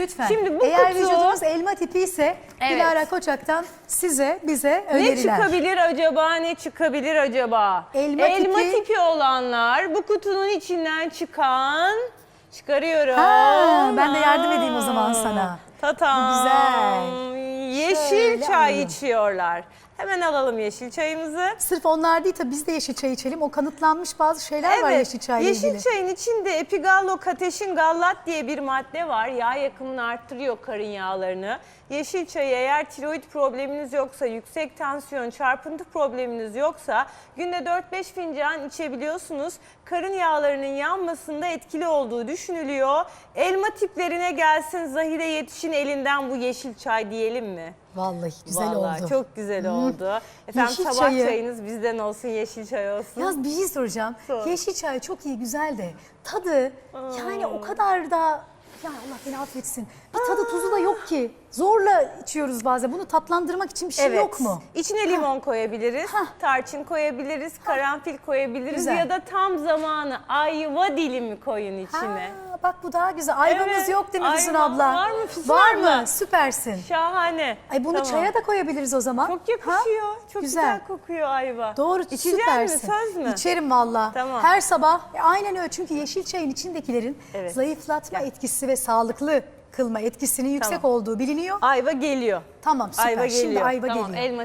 Lütfen. Şimdi bu Eğer kutu vücudunuz elma tipi ise Evet. Dilara Koçak'tan size bize ne öneriler. çıkabilir acaba? Ne çıkabilir acaba? Elma tipi- tipi olanlar bu kutunun içinden çıkan çıkarıyorum. Ha, ben de yardım edeyim o zaman sana. Tatam. Güzel. Yeşil çay alalım. içiyorlar. Hemen alalım yeşil çayımızı. Sırf onlar değil tabii biz de yeşil çay içelim. O kanıtlanmış bazı şeyler var yeşil çayla yeşil ilgili. çayın içinde epigallokateşin gallat diye bir madde var. Yağ yakımını arttırıyor karın yağlarını. Yeşil çayı eğer tiroid probleminiz yoksa, yüksek tansiyon, çarpıntı probleminiz yoksa günde 4-5 fincan içebiliyorsunuz. Karın yağlarının yanmasında etkili olduğu düşünülüyor. Elma tiplerine gelsin Zahide Yetiş'in elinden bu yeşil çay diyelim mi? Vallahi güzel Vallahi oldu. çok güzel oldu. Efendim Yeşil sabah çayı- çayınız bizden olsun, yeşil çay olsun. Yalnız bir şey soracağım. Sor. Yeşil çay çok iyi güzel de tadı yani o kadar da ya Allah beni affetsin. Bir tadı tuzu da yok ki. Zorla içiyoruz bazen. Bunu tatlandırmak için bir şey yok mu? İçine limon koyabiliriz, tarçın koyabiliriz, karanfil koyabiliriz Güzel. ya da tam zamanı ayva dilimi koyun içine. Bak bu daha güzel. Ayvamız Evet, yok değil mi Füsun ayva. abla? Var mı Füsun Var abla? mı? Süpersin. Şahane. Ay bunu Tamam. çaya da koyabiliriz o zaman. Çok yakışıyor. Ha? Çok güzel. kokuyor ayva. Doğru İçecek süpersin. mi? Söz mü? İçerim valla. Tamam. Her sabah e, aynen öyle çünkü yeşil çayın içindekilerin Evet. zayıflatma etkisi ve sağlıklı kılma etkisinin yüksek Tamam. olduğu biliniyor. Ayva geliyor. Tamam süper. Ayva geliyor. Şimdi ayva tamam, geliyor. Elma